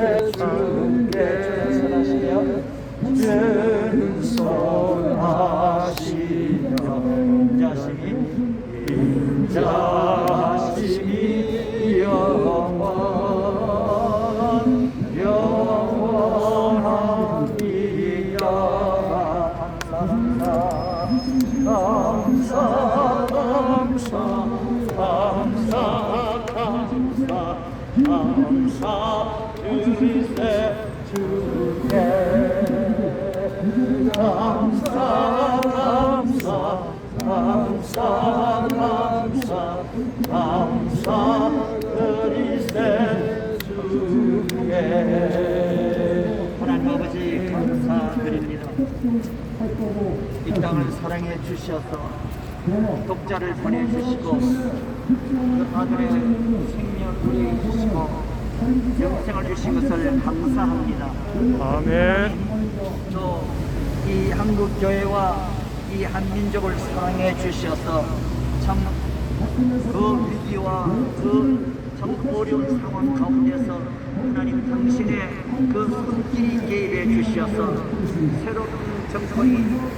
주께 주께 전하시며 은손하시며 인자심이 인 자심이 영원 영원하리라 감사 감사 감사 감사 감사 감사 주리세 주께 감사 감사 감사 감사 드리세 주께 하나님 아버지 감사드립니다 이 땅을 사랑해 주셔서 독자를 보내주시고 그 아들의 생명을 주시고 영생을 주신 것을 감사합니다 아멘. 또이 한국 교회와 이 한민족을 사랑해 주셔서 참 그 위기와 그 참 어려운 상황 가운데서 하나님 당신의 그 손길이 개입해 주셔서 새로운 정권이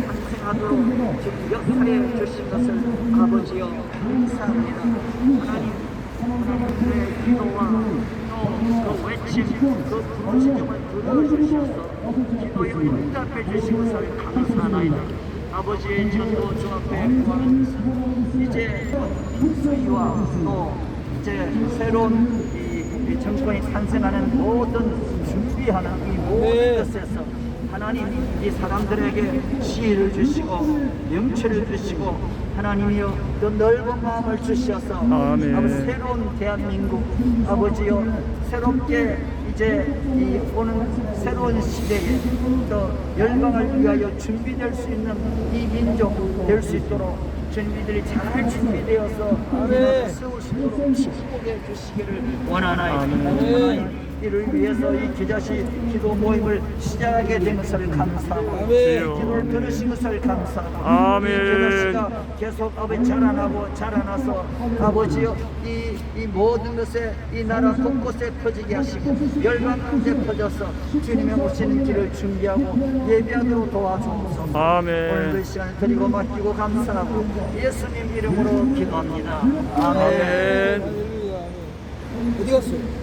탄생하도록 지금 역할해 주신 것을 아버지여 감사합니다. 하나님 하나님의 기도와 또그 외침, 그 부르심을 들어주셔서 기도에 응답해 주신 것을 감사하나이다. 아버지의 전도 주 앞에 구하면서 이제 수위와 또 이제 새로운 이, 이 정권이 탄생하는 모든 준비하는 이 모든 것에서 하나님 이 사람들에게 지혜를 주시고 영체를 주시고 하나님이여 더 넓은 마음을 주셔서 아멘. 아버지 새로운 대한민국 아버지여 새롭게 이제 이 오는 새로운 시대에 또 열방을 위하여 준비될 수 있는 이 민족 될 수 있도록 준비들이 잘 준비되어서 있도록 축복해 주시기를 원하나이다. 이를 위해서 이 기자시 기도 모임을 시작하게 된 것을 감사하고 이 기도를 들으신 것을 감사하고 아멘. 이 기자시가 계속 아버지 자라나고 자라나서 아버지여 이, 이 모든 것에 이 나라 곳곳에 퍼지게 하시고 열방 가운데 퍼져서 주님의 오시는 길을 준비하고 예비하도록 도와주옵소서 오늘도 이 아멘. 시간을 드리고 맡기고 감사하고 예수님 이름으로 기도합니다 아멘. 아멘. 어디 갔어요?